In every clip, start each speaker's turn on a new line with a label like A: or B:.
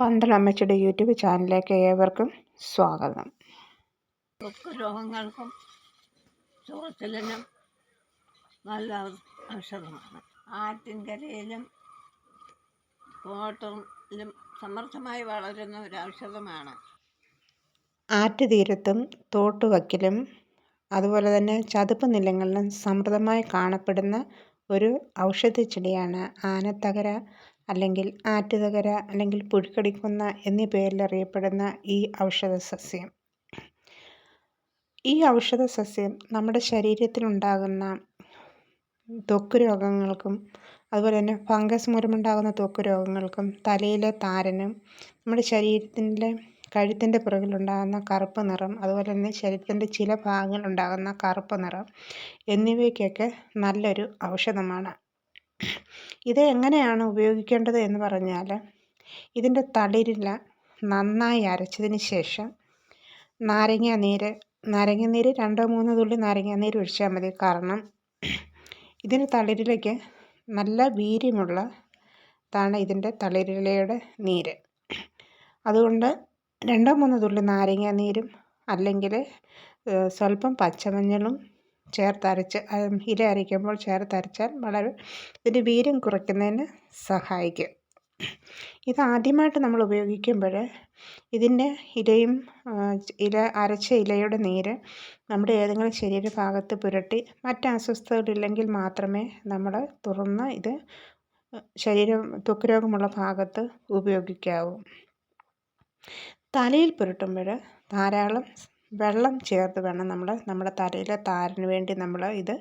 A: പന്തളമ്മച്ചിയുടെ YouTube ചാനലിലേക്ക് ഏവർക്കും സ്വാഗതം.
B: രോഗങ്ങൾക്കും ചുറച്ചിലിനും നല്ല ഔഷധമാണ്. ആറ്റിൻകരയിലും തോട്ടിലും സമർത്ഥമായി വളരുന്ന ഒരു ഔഷധമാണ്.
A: ആറ്റുതീരത്തും തോട്ടുവക്കിലും അതുപോലെ തന്നെ ചതുപ്പ് നിലങ്ങളിലും സമൃദ്ധമായി കാണപ്പെടുന്ന ഒരു ഔഷധ ചെടിയാണ് ആനത്തകര അല്ലെങ്കിൽ ആറ്റുതകര അല്ലെങ്കിൽ പുഴുക്കടിക്കുന്ന എന്നീ പേരിൽ അറിയപ്പെടുന്ന ഈ ഔഷധ സസ്യം. ഈ ഔഷധ സസ്യം നമ്മുടെ ശരീരത്തിലുണ്ടാകുന്ന ത്വക്ക് രോഗങ്ങൾക്കും അതുപോലെ തന്നെ ഫംഗസ് മൂലമുണ്ടാകുന്ന ത്വക്ക് രോഗങ്ങൾക്കും തലയിലെ താരനും നമ്മുടെ ശരീരത്തിന്റെ കഴുത്തിന്റെ പുറകിലുണ്ടാകുന്ന കറുപ്പ് നിറം അതുപോലെ തന്നെ ശരീരത്തിന്റെ ചില ഭാഗങ്ങളിലുണ്ടാകുന്ന കറുപ്പ് നിറം എന്നിവയ്ക്കൊക്കെ നല്ലൊരു ഔഷധമാണ്. ഇത് എങ്ങനെയാണ് ഉപയോഗിക്കേണ്ടത് എന്ന് പറഞ്ഞാൽ ഇതിന്റെ തളിരില നന്നായി അരച്ചതിന് ശേഷം നാരങ്ങ നീര് നാരങ്ങ നീര് രണ്ടോ മൂന്നോ തുള്ളി നാരങ്ങ നീര് ഒഴിച്ചാൽ മതി. കാരണം ഇതിന്റെ തളിരിലേക്ക് നല്ല വീര്യമുള്ള താണ് ഇതിന്റെ തളിരിലയുടെ നീര്. അതുകൊണ്ട് രണ്ടോ മൂന്നോ തുള്ളി നാരങ്ങ നീരും അല്ലെങ്കിൽ സ്വല്പം പച്ചമഞ്ഞളും ചേർത്തരച്ച് ഇല അരയ്ക്കുമ്പോൾ ചേർത്തരച്ചാൽ വളരെ ഇതിന്റെ വീര്യം കുറയ്ക്കുന്നതിന് സഹായിക്കും. ഇത് ആദ്യമായിട്ട് നമ്മൾ ഉപയോഗിക്കുമ്പോൾ ഇതിന്റെ ഇലയും ഇല അരച്ച ഇലയുടെ നീര് നമ്മുടെ ഏതെങ്കിലും ശരീരഭാഗത്ത് പുരട്ടി മറ്റ് അസ്വസ്ഥതകളില്ലെങ്കിൽ മാത്രമേ നമ്മൾ തുറന്ന് ഇത് ശരീരം ത്വക്ക് രോഗമുള്ള ഭാഗത്ത് ഉപയോഗിക്കാവൂ. തലയിൽ പുരട്ടുമ്പോൾ ധാരാളം വെള്ളം ചേർത്ത് വേണം നമ്മൾ നമ്മുടെ തലയിലെ താരന് വേണ്ടി നമ്മൾ ഇത്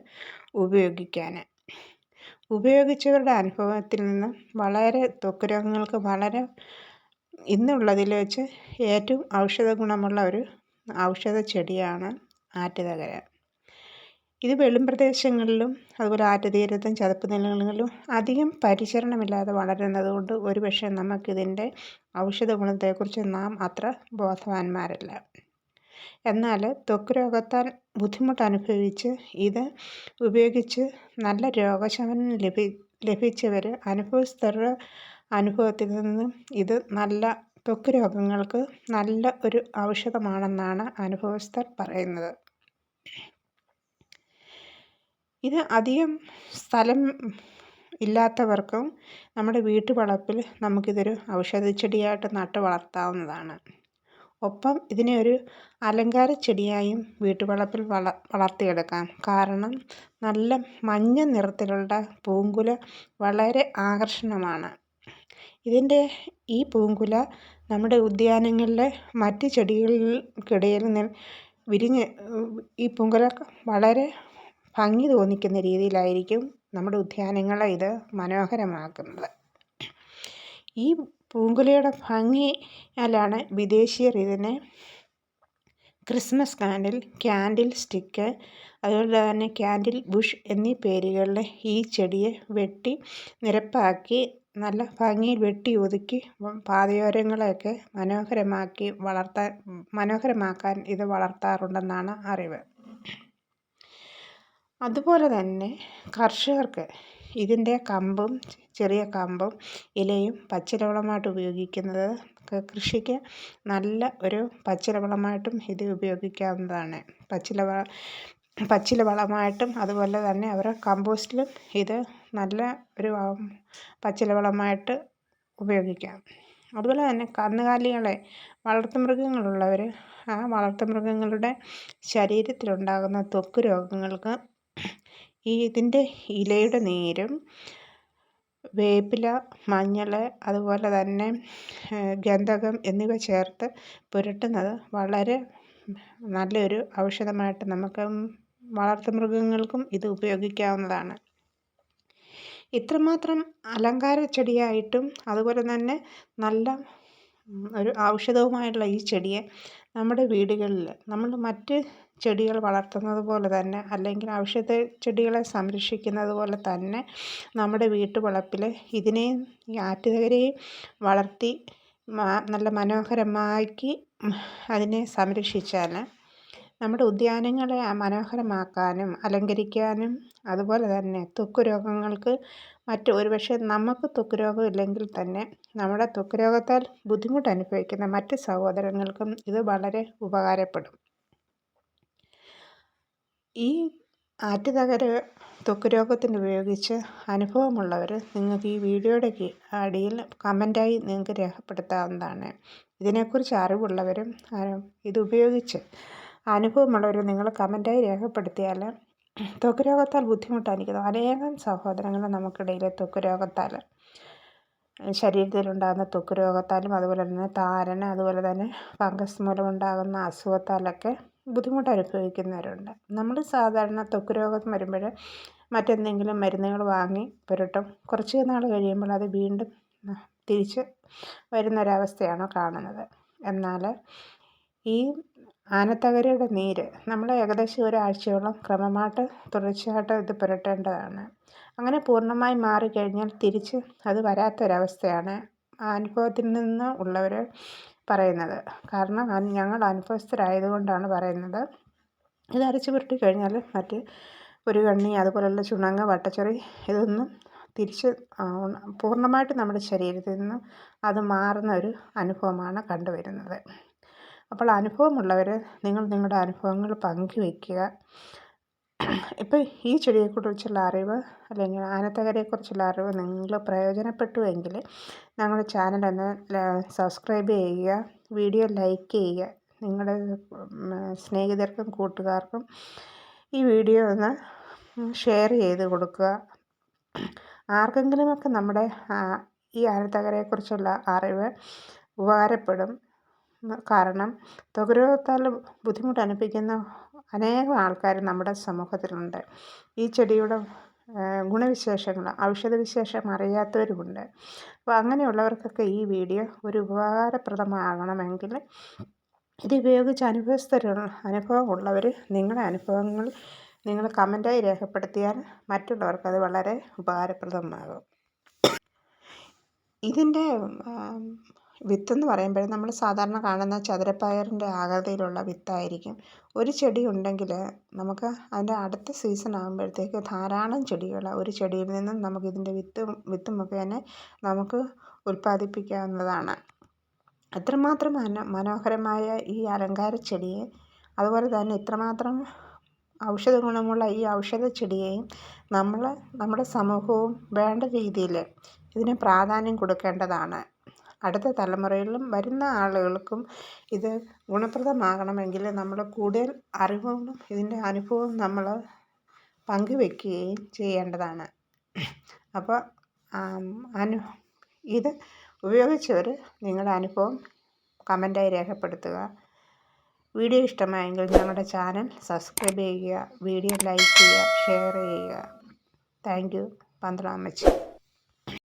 A: ഉപയോഗിക്കാൻ ഉപയോഗിച്ചവരുടെ അനുഭവത്തിൽ നിന്ന് വളരെ ത്വക്ക് രോഗങ്ങൾക്ക് വളരെ ഇന്നുള്ളതിൽ വെച്ച് ഏറ്റവും ഔഷധ ഗുണമുള്ള ഒരു ഔഷധ ചെടിയാണ് ആറ്റുതകര. ഇത് വെളും പ്രദേശങ്ങളിലും അതുപോലെ ആറ്റുതീരത്തും ചതുപ്പ് നിലങ്ങളിലും അധികം പരിചരണമില്ലാതെ വളരുന്നത് കൊണ്ട് ഒരുപക്ഷെ നമുക്കിതിന്റെ ഔഷധ ഗുണത്തെക്കുറിച്ച് നാം അത്ര ബോധവാന്മാരല്ല. എന്നാൽ ത്വക്ക് രോഗത്താൽ ബുദ്ധിമുട്ട് അനുഭവിച്ച് ഇത് ഉപയോഗിച്ച് നല്ല രോഗശമനം ലഭി ലഭിച്ചവർ അനുഭവസ്ഥരുടെ അനുഭവത്തിൽ നിന്നും ഇത് നല്ല ത്വക്ക് രോഗങ്ങൾക്ക് നല്ല ഒരു ഔഷധമാണെന്നാണ് അനുഭവസ്ഥർ പറയുന്നത്. ഇത് അധികം സ്ഥലം ഇല്ലാത്തവർക്കും നമ്മുടെ വീട്ടുവളപ്പിൽ നമുക്കിതൊരു ഔഷധച്ചെടിയായിട്ട് നട്ട് വളർത്താവുന്നതാണ്. ഒപ്പം ഇതിനെ ഒരു അലങ്കാര ചെടിയായും വീട്ടുവളപ്പിൽ വള വളർത്തിയെടുക്കാം. കാരണം നല്ല മഞ്ഞ നിറത്തിലുള്ള പൂങ്കുല വളരെ ആകർഷണമാണ്. ഇതിന്റെ ഈ പൂങ്കുല നമ്മുടെ ഉദ്യാനങ്ങളിലെ മറ്റ് ചെടികൾക്കിടയിൽ വിരിഞ്ഞ് ഈ പൂങ്കുല വളരെ ഭംഗി തോന്നിക്കുന്ന രീതിയിലായിരിക്കും നമ്മുടെ ഉദ്യാനങ്ങളെ ഇത് മനോഹരമാക്കുന്നത്. ഈ പൂങ്കുലയുടെ ഭംഗിയാലാണ് വിദേശീയർ ഇതിനെ ക്രിസ്മസ് കാൻഡിൽ ക്യാൻഡിൽ സ്റ്റിക്ക് അതുപോലെ തന്നെ ക്യാൻഡിൽ ബുഷ് എന്നീ പേരുകളിൽ ഈ ചെടിയെ വെട്ടി നിരപ്പാക്കി നല്ല ഭംഗിയിൽ വെട്ടി ഒതുക്കി പാതയോരങ്ങളെയൊക്കെ മനോഹരമാക്കി വളർത്താൻ മനോഹരമാക്കാൻ ഇത് വളർത്താറുണ്ടെന്നാണ് അറിവ്. അതുപോലെ തന്നെ കർഷകർക്ക് ഇതിന്റെ കമ്പും ചെറിയ കമ്പും ഇലയും പച്ചിലവളമായിട്ട് ഉപയോഗിക്കുന്നത് കൃഷിക്ക് നല്ല ഒരു പച്ചിലവളമായിട്ടും ഇത് ഉപയോഗിക്കാവുന്നതാണ്. പച്ചില പച്ചില വളമായിട്ടും അതുപോലെ തന്നെ അവർ കമ്പോസ്റ്റിലും ഇത് നല്ല ഒരു പച്ചില വളമായിട്ട് ഉപയോഗിക്കാം. അതുപോലെ തന്നെ കന്നുകാലികളെ വളർത്തുമൃഗങ്ങളുള്ളവർ ആ വളർത്തുമൃഗങ്ങളുടെ ശരീരത്തിലുണ്ടാകുന്ന ത്വക്ക് രോഗങ്ങൾക്ക് ഈ ഇതിന്റെ ഇലയുടെ നീരും വേപ്പില മഞ്ഞൾ അതുപോലെ തന്നെ ഗന്ധകം എന്നിവ ചേർത്ത് പുരട്ടുന്നത് വളരെ നല്ലൊരു ഔഷധമായിട്ട് നമുക്ക് വളർത്തുമൃഗങ്ങൾക്കും ഇത് ഉപയോഗിക്കാവുന്നതാണ്. ഇത്രമാത്രം അലങ്കാര ചെടിയായിട്ടും അതുപോലെ തന്നെ നല്ല ഒരു ഔഷധവുമായിട്ടുള്ള ഈ ചെടിയെ നമ്മുടെ വീടുകളിൽ നമ്മൾ മറ്റ് ചെടികൾ വളർത്തുന്നത് പോലെ തന്നെ അല്ലെങ്കിൽ ഔഷധ ചെടികളെ സംരക്ഷിക്കുന്നത് പോലെ തന്നെ നമ്മുടെ വീട്ടുവളപ്പിൽ ഇതിനെയും ഈ ആറ്റുതകരയും വളർത്തി നല്ല മനോഹരമാക്കി അതിനെ സംരക്ഷിച്ചാൽ നമ്മുടെ ഉദ്യാനങ്ങളെ മനോഹരമാക്കാനും അലങ്കരിക്കാനും അതുപോലെ തന്നെ ത്വക്ക് രോഗങ്ങൾക്ക് മറ്റ് ഒരുപക്ഷെ നമുക്ക് ത്വക്ക് രോഗം ഇല്ലെങ്കിൽ തന്നെ നമ്മുടെ ത്വക്ക് രോഗത്താൽ ബുദ്ധിമുട്ട് അനുഭവിക്കുന്ന മറ്റ് സഹോദരങ്ങൾക്കും ഇത് വളരെ ഉപകാരപ്പെടും. ഈ ആറ്റുതകര ത്വക്ക് രോഗത്തിന് ഉപയോഗിച്ച് അനുഭവമുള്ളവർ നിങ്ങൾക്ക് ഈ വീഡിയോയുടെ അടിയിൽ കമന്റായി നിങ്ങൾക്ക് രേഖപ്പെടുത്താവുന്നതാണ്. ഇതിനെക്കുറിച്ച് അറിവുള്ളവരും ഇതുപയോഗിച്ച് അനുഭവമുള്ളവരും നിങ്ങൾ കമന്റായി രേഖപ്പെടുത്തിയാൽ ത്വക്ക് രോഗത്താൽ ബുദ്ധിമുട്ടായിരിക്കുന്നു. അനേകം സഹോദരങ്ങൾ നമുക്കിടയിൽ ത്വക്ക് രോഗത്താൽ ശരീരത്തിലുണ്ടാകുന്ന ത്വക്ക് രോഗത്താലും അതുപോലെ തന്നെ താരന് അതുപോലെ തന്നെ ഫംഗസ് മൂലമുണ്ടാകുന്ന അസുഖത്താലൊക്കെ ബുദ്ധിമുട്ട് അനുഭവിക്കുന്നവരുണ്ട്. നമ്മൾ സാധാരണ ത്വക്ക് രോഗം വരുമ്പോൾ മറ്റെന്തെങ്കിലും മരുന്നുകൾ വാങ്ങി പുരട്ടും. കുറച്ച് നാൾ കഴിയുമ്പോൾ അത് വീണ്ടും തിരിച്ച് വരുന്നൊരവസ്ഥയാണ് കാണുന്നത്. എന്നാൽ ഈ ആനത്തകരയുടെ നീര് നമ്മൾ ഏകദേശം ഒരാഴ്ചയോളം ക്രമമായിട്ട് തുടർച്ചയായിട്ട് ഇത് പുരട്ടേണ്ടതാണ്. അങ്ങനെ പൂർണമായി മാറിക്കഴിഞ്ഞാൽ തിരിച്ച് അത് വരാത്തൊരവസ്ഥയാണ്. അനുഭവത്തിൽ നിന്ന് ഉള്ളവർ പറയുന്നത്. കാരണം ഞങ്ങൾ അനുഭവസ്ഥരായതുകൊണ്ടാണ് പറയുന്നത്. ഇത് അരച്ച് പുരട്ടി കഴിഞ്ഞാൽ മറ്റ് ഒരു കണ്ണി അതുപോലെയുള്ള ചുണങ്ങ് വട്ടച്ചൊറി ഇതൊന്നും തിരിച്ച് പൂർണമായിട്ട് നമ്മുടെ ശരീരത്തിൽ നിന്ന് അത് മാറുന്ന ഒരു അനുഭവമാണ് കണ്ടുവരുന്നത്. അപ്പോൾ അനുഭവമുള്ളവർ നിങ്ങൾ നിങ്ങളുടെ അനുഭവങ്ങൾ പങ്കുവയ്ക്കുക ഇപ്പോൾ ഈ ചെടിയെക്കുറിച്ചുള്ള അറിവ് അല്ലെങ്കിൽ ആനത്തകരയെക്കുറിച്ചുള്ള അറിവ് നിങ്ങൾ പ്രയോജനപ്പെട്ടു എങ്കിൽ ഞങ്ങളുടെ ചാനലൊന്ന് സബ്സ്ക്രൈബ് ചെയ്യുക വീഡിയോ ലൈക്ക് ചെയ്യുക നിങ്ങളുടെ സ്നേഹിതർക്കും കൂട്ടുകാർക്കും ഈ വീഡിയോ ഒന്ന് ഷെയർ ചെയ്ത് കൊടുക്കുക. ആർക്കെങ്കിലുമൊക്കെ നമ്മുടെ ഈ ആനത്തകരയെക്കുറിച്ചുള്ള അറിവ് ഉപകാരപ്പെടും. കാരണം ത്വക്ക് ബുദ്ധിമുട്ട് അനുഭവിക്കുന്ന അനേകം ആൾക്കാർ നമ്മുടെ സമൂഹത്തിലുണ്ട്. ഈ ചെടിയുടെ ഗുണവിശേഷങ്ങൾ ഔഷധവിശേഷം അറിയാത്തവരുമുണ്ട്. അപ്പോൾ അങ്ങനെയുള്ളവർക്കൊക്കെ ഈ വീഡിയോ ഒരു ഉപകാരപ്രദമാകണമെങ്കിൽ ഇത് ഉപയോഗിച്ച് അനുഭവസ്ഥരുള്ള അനുഭവമുള്ളവർ നിങ്ങളുടെ അനുഭവങ്ങൾ നിങ്ങൾ കമന്റായി രേഖപ്പെടുത്തിയാൽ മറ്റുള്ളവർക്കത് വളരെ ഉപകാരപ്രദമാകും. ഇതിന്റെ വിത്തെന്ന് പറയുമ്പോൾ നമ്മൾ സാധാരണ കാണുന്ന ചതുരപ്പയറിന്റെ ആകൃതിയിലുള്ള വിത്തായിരിക്കും. ഒരു ചെടി ഉണ്ടെങ്കിൽ നമുക്ക് അതിന്റെ അടുത്ത സീസൺ ആകുമ്പോഴത്തേക്ക് ധാരാളം ചെടികൾ ഒരു ചെടിയിൽ നിന്നും നമുക്ക് ഇതിന്റെ വിത്ത് വിത്ത് മുഖേന നമുക്ക് ഉൽപ്പാദിപ്പിക്കാവുന്നതാണ്. എത്രമാത്രം മന മനോഹരമായ ഈ അലങ്കാര ചെടിയെ അതുപോലെ തന്നെ ഇത്രമാത്രം ഔഷധ ഗുണമുള്ള ഈ ഔഷധ ചെടിയെയും നമ്മൾ നമ്മുടെ സമൂഹവും വേണ്ട രീതിയിൽ ഇതിന് പ്രാധാന്യം കൊടുക്കേണ്ടതാണ്. അടുത്ത തലമുറയിലും വരുന്ന ആളുകൾക്കും ഇത് ഗുണപ്രദമാകണമെങ്കിൽ നമ്മൾ കൂടുതൽ അറിവും ഇതിന്റെ അനുഭവവും നമ്മൾ പങ്കുവെക്കുകയും ചെയ്യേണ്ടതാണ്. അപ്പോൾ അനു ഇത് ഉപയോഗിച്ചവർ നിങ്ങളുടെ അനുഭവം കമന്റായി രേഖപ്പെടുത്തുക. വീഡിയോ ഇഷ്ടമായെങ്കിൽ ഞങ്ങളുടെ ചാനൽ സബ്സ്ക്രൈബ് ചെയ്യുക വീഡിയോ ലൈക്ക് ചെയ്യുക ഷെയർ ചെയ്യുക. Thank you പന്തളാമ്മച്ചി